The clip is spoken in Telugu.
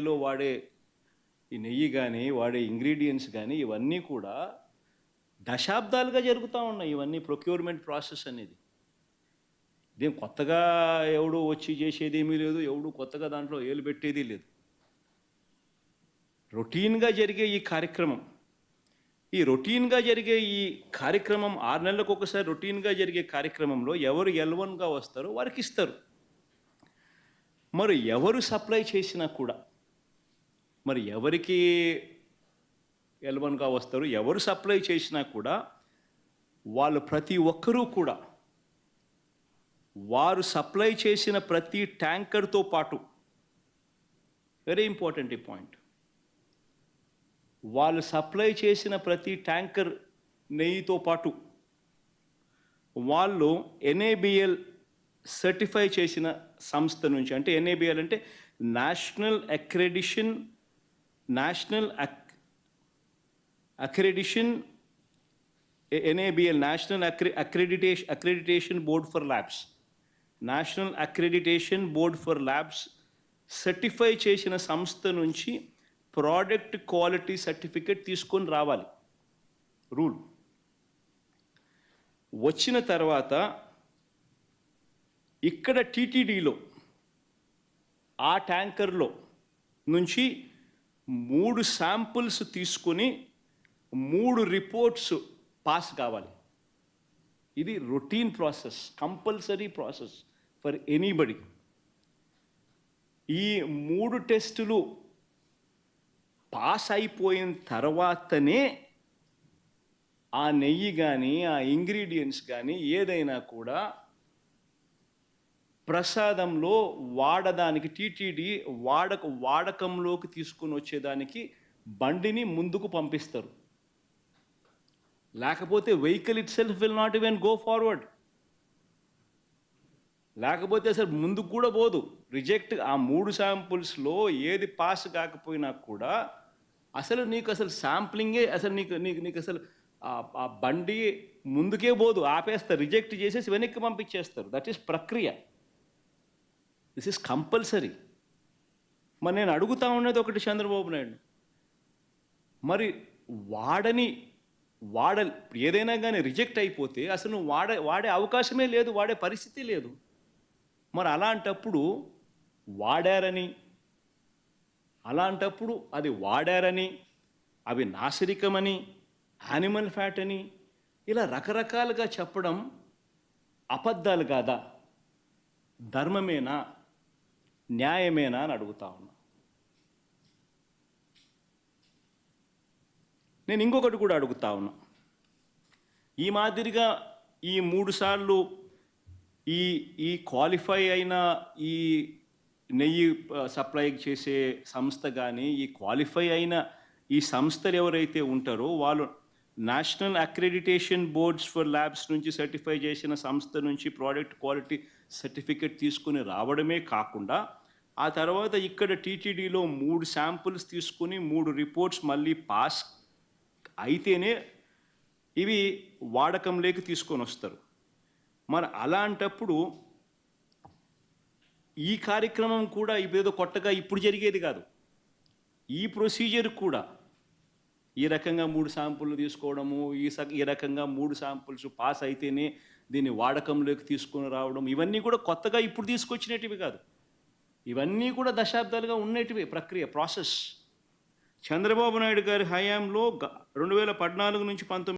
లో వాడే ఈ నెయ్యి కానీ వాడే ఇంగ్రీడియంట్స్ కానీ ఇవన్నీ కూడా దశాబ్దాలుగా జరుగుతూ ఉన్నాయి ఇవన్నీ ప్రొక్యూర్మెంట్ ప్రాసెస్ అనేది. ఇదేం కొత్తగా ఎవడు వచ్చి చేసేది ఏమీ లేదు ఎవడు కొత్తగా దాంట్లో ఏలు పెట్టేది లేదు. రొటీన్గా జరిగే ఈ కార్యక్రమం ఈ రొటీన్గా జరిగే ఈ కార్యక్రమం ఆరు నెలలకు ఒకసారి రొటీన్గా జరిగే కార్యక్రమంలో ఎవరు ఎల్వన్గా వస్తారో వారికి ఇస్తారు. మరి ఎవరు సప్లై చేసినా కూడా మరి ఎవరికి ఎల్వన్గా వస్తారు ఎవరు సప్లై చేసినా కూడా వాళ్ళు ప్రతి ఒక్కరూ కూడా వారు సప్లై చేసిన ప్రతి ట్యాంకర్తో పాటు వెరీ ఇంపార్టెంట్ ఈ పాయింట్ వాళ్ళు సప్లై చేసిన ప్రతి ట్యాంకర్ నెయ్యితో పాటు వాళ్ళు ఎన్ఏబిఎల్ సర్టిఫై చేసిన సంస్థ నుంచి అంటే ఎన్ఏబిఎల్ అంటే నేషనల్ అక్రెడిషన్ నేషనల్ అక్ accreditation NABL national అక్రి accreditation accreditation board for labs national accreditation board for labs certify చేసిన సంస్థ నుంచి ప్రోడక్ట్ క్వాలిటీ సర్టిఫికేట్ తీసుకొని రావాలి. రూల్ వచ్చిన తర్వాత ఇక్కడ టీటీడీలో ఆ ట్యాంకర్లో నుంచి మూడు శాంపుల్స్ తీసుకొని మూడు రిపోర్ట్స్ పాస్ కావాలి. ఇది routine process compulsory process for anybody. ఈ మూడు టెస్టులు పాస్ అయిపోయిన తర్వాతనే ఆ నెయ్యి కానీ ఆ ఇంగ్రీడియంట్స్ కానీ ఏదైనా కూడా ప్రసాదంలో వాడదానికి టీటీడీ వాడక వాడకంలోకి తీసుకుని వచ్చేదానికి బండిని ముందుకు పంపిస్తారు. లేకపోతే vehicle itself will not even go forward లేకపోతే అసలు ముందుకు కూడా పోదు. రిజెక్ట్ ఆ మూడు శాంపుల్స్లో ఏది పాస్ కాకపోయినా కూడా అసలు నీకు అసలు శాంప్లింగే అసలు నీకు నీకు నీకు అసలు ఆ- ఆ బండి ముందుకే పోదు. ఆపేస్తారు రిజెక్ట్ చేసేసి వెనక్కి పంపించేస్తారు. దట్ ఈస్ ప్రక్రియ. దిస్ ఇస్ కంపల్సరీ మరి నేను అడుగుతా ఉన్నది ఒకటి చంద్రబాబు నాయుడు. మరి వాడని వాడ ఏదైనా కానీ రిజెక్ట్ అయిపోతే అసలు నువ్వు వాడే వాడే అవకాశమే లేదు వాడే పరిస్థితి లేదు. మరి అలాంటప్పుడు వాడారని అలాంటప్పుడు అది వాడారని అవి నాసిరికమని యానిమల్ ఫ్యాట్ అని ఇలా రకరకాలుగా చెప్పడం అబద్ధాలు కాదా? ధర్మమేనా? న్యాయమేనా అని అడుగుతా ఉన్నా. నేను ఇంకొకటి కూడా అడుగుతా ఉన్నా. ఈ మాదిరిగా ఈ మూడుసార్లు ఈ ఈ క్వాలిఫై అయిన ఈ నెయ్యి సప్లై చేసే సంస్థ కానీ ఈ క్వాలిఫై అయిన ఈ సంస్థలు ఎవరైతే ఉంటారో వాళ్ళు national accreditation boards for labs నుంచి సర్టిఫై చేసిన సంస్థ నుంచి ప్రోడక్ట్ క్వాలిటీ సర్టిఫికేట్ తీసుకుని రావడమే కాకుండా ఆ తర్వాత ఇక్కడ టీటీడీలో మూడు శాంపుల్స్ తీసుకుని మూడు రిపోర్ట్స్ మళ్ళీ పాస్ అయితేనే ఇవి వాడకంలోకి తీసుకొని వస్తారు. మరి అలాంటప్పుడు ఈ కార్యక్రమం కూడా ఇదేదో కొత్తగా ఇప్పుడు జరిగేది కాదు. ఈ ప్రొసీజర్ కూడా ఈ రకంగా మూడు శాంపుల్ తీసుకోవడము ఈ స- ఈ రకంగా మూడు శాంపుల్స్ పాస్ అయితేనే దీన్ని వాడకంలోకి తీసుకొని రావడం ఇవన్నీ కూడా కొత్తగా ఇప్పుడు తీసుకొచ్చినటివి కాదు. ఇవన్నీ కూడా దశాబ్దాలుగా ఉండేటివి ప్రక్రియ ప్రాసెస్. చంద్రబాబు నాయుడు గారి హయాంలో రెండు వేల పద్నాలుగు నుంచి పంతొమ్మిది